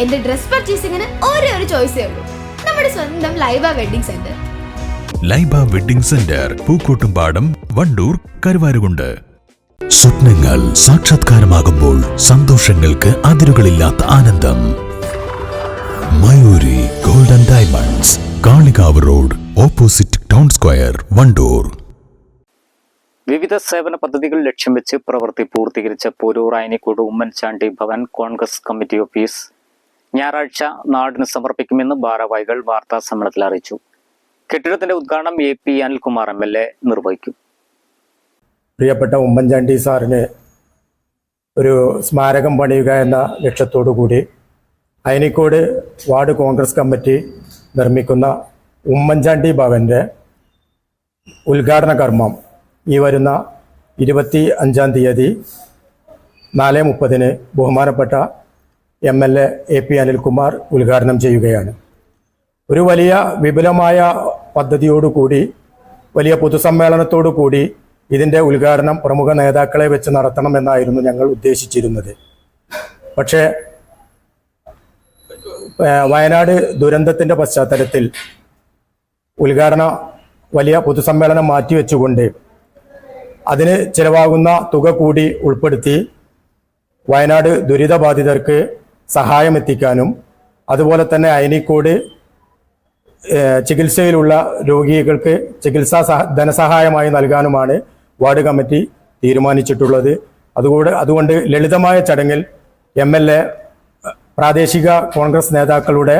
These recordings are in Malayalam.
എന്റെ ഡ്രസ് പർച്ചേസിംഗിന് ഒരേ ഒരു ചോയ്സേ ഉള്ളൂ. നമ്മുടെ സ്വന്തം Laiba wedding centre. Laiba wedding centre Pookkottumpadam Wandoor Karuvarakundu. സ്വപ്നങ്ങൾ സാക്ഷാത്കാരമാകുമ്പോൾ സന്തോഷങ്ങൾക്ക് അതിരുകളില്ലാത്ത ആനന്ദം. Mayuri golden diamonds Kalikavu road opposite town square Wandoor. വിവിധ സേവന പദ്ധതികൾ ലക്ഷ്യം വെച്ച് പ്രവൃത്തി പൂർത്തീകരിച്ച Porur Ayanikode Oommen Chandy Bhavan Congress committee office. ഞായറാഴ്ച നാടിന് സമർപ്പിക്കുമെന്ന് ഭാരവാഹികൾ വാർത്താ സമ്മേളനത്തിൽ അറിയിച്ചു. കെട്ടിടത്തിന്റെ ഉദ്ഘാടനം A P Anilkumar M L A നിർവഹിക്കും. പ്രിയപ്പെട്ട ഉമ്മൻചാണ്ടി സാറിന് ഒരു സ്മാരകം പണിയുക എന്ന ലക്ഷ്യത്തോടു കൂടി അയനിക്കോട് വാർഡ് കോൺഗ്രസ് കമ്മിറ്റി നിർമ്മിക്കുന്ന ഉമ്മൻചാണ്ടി ഭവന്റെ ഉദ്ഘാടന കർമ്മം ഈ വരുന്ന ഇരുപത്തി അഞ്ചാം തീയതി നാല് മുപ്പതിന് ബഹുമാനപ്പെട്ട M L A A P Anilkumar ഉദ്ഘാടനം ചെയ്യുകയാണ്. ഒരു വലിയ വിപുലമായ പദ്ധതിയോടുകൂടി വലിയ പൊതുസമ്മേളനത്തോടുകൂടി ഇതിന്റെ ഉദ്ഘാടനം പ്രമുഖ നേതാക്കളെ വെച്ച് നടത്തണമെന്നായിരുന്നു ഞങ്ങൾ ഉദ്ദേശിച്ചിരുന്നത്. പക്ഷേ വയനാട് ദുരന്തത്തിന്റെ പശ്ചാത്തലത്തിൽ ഉദ്ഘാടന വലിയ പൊതുസമ്മേളനം മാറ്റിവെച്ചുകൊണ്ട് അതിന് ചിലവാകുന്ന തുക കൂടി ഉൾപ്പെടുത്തി വയനാട് ദുരിതബാധിതർക്ക് സഹായം എത്തിക്കാനും അതുപോലെ തന്നെ അയനിക്കോട് ചികിത്സയിലുള്ള രോഗികൾക്ക് ചികിത്സാ സഹ ധനസഹായമായി നൽകാനുമാണ് വാർഡ് കമ്മിറ്റി തീരുമാനിച്ചിട്ടുള്ളത്. അതുകൂടെ അതുകൊണ്ട് ലളിതമായ ചടങ്ങിൽ എം എൽ എ പ്രാദേശിക കോൺഗ്രസ് നേതാക്കളുടെ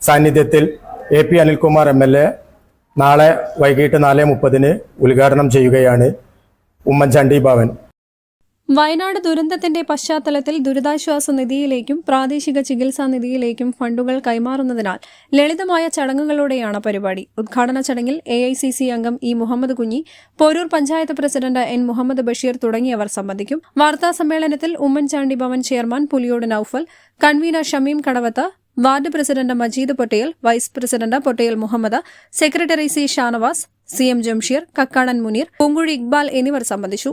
സാന്നിധ്യത്തിൽ A P Anilkumar M L A നാളെ വൈകിട്ട് നാല് മുപ്പതിന് ഉദ്ഘാടനം ചെയ്യുകയാണ് ഉമ്മൻചാണ്ടി ഭവൻ. വയനാട് ദുരന്തത്തിന്റെ പശ്ചാത്തലത്തിൽ ദുരിതാശ്വാസ നിധിയിലേക്കും പ്രാദേശിക ചികിത്സാ നിധിയിലേക്കും ഫണ്ടുകൾ കൈമാറുന്നതിനാൽ ലളിതമായ ചടങ്ങുകളോടെയാണ് പരിപാടി. ഉദ്ഘാടന ചടങ്ങിൽ എ ഐ സി സി അംഗം E Muhammad Kunhi Porur panchayat president N Muhammad Basheer തുടങ്ങിയവർ സംബന്ധിക്കും. വാർത്താ സമ്മേളനത്തിൽ Oommen Chandy Bhavan chairman Puliyode Noufal convener Shameem Kadavath ward president Majeed Pottel vice president Pottel Muhammad secretary C Shanavas C M Jamsheer Kakkadan Muneer Poonkuzhi Iqbal എന്നിവർ സംബന്ധിച്ചു.